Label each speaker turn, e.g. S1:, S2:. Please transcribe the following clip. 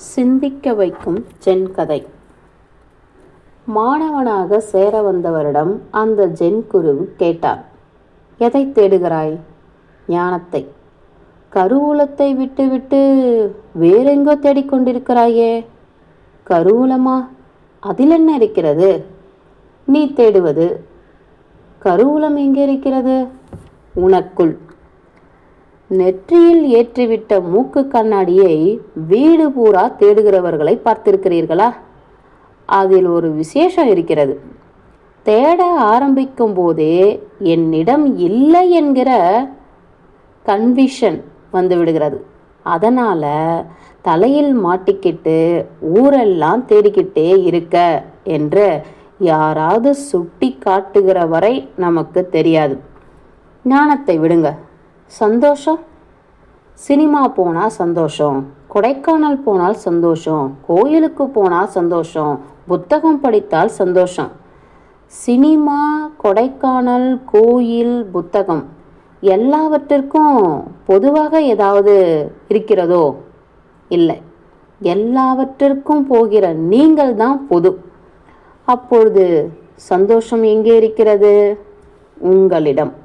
S1: சிந்திக்க வைக்கும் ஜென் கதை மாணவனாக சேர வந்தவரிடம் அந்த ஜென் குரு கேட்டார் எதை தேடுகிறாய்? ஞானத்தை. கருவூலத்தை விட்டுவிட்டு வேறெங்கோ தேடிக்கொண்டிருக்கிறாயே. கருவூலமா? அதில் என்ன இருக்கிறது? நீ தேடுவது. கருவூலம் எங்கே இருக்கிறது? உனக்குள். நெற்றியில் ஏற்றிவிட்ட மூக்கு கண்ணாடியை வீடு பூரா தேடுகிறவர்களை பார்த்திருக்கிறீர்களா? அதில் ஒரு விசேஷம் இருக்கிறது. தேட ஆரம்பிக்கும் போதே என்னிடம் இல்லை என்கிற கன்விஷன் வந்து விடுகிறது. அதனால் தலையில் மாட்டிக்கிட்டு ஊரெல்லாம் தேடிக்கிட்டே இருக்க என்று யாராவது சுட்டி காட்டுகிற வரை நமக்கு தெரியாது. ஞானத்தை விடுங்க. சந்தோஷம்? சினிமா போனால் சந்தோஷம். கொடைக்கானல் போனால் சந்தோஷம். கோயிலுக்கு போனால் சந்தோஷம். புத்தகம் படித்தால் சந்தோஷம். சினிமா கொடைக்கானல் கோயில் புத்தகம் எல்லாவற்றிற்கும் பொதுவாக ஏதாவது இருக்கிறதோ? இல்லை. எல்லாவற்றிற்கும் போகிற நீங்கள் தான் பொது. அப்பொழுது சந்தோஷம் எங்கே இருக்கிறது? உங்களிடம்.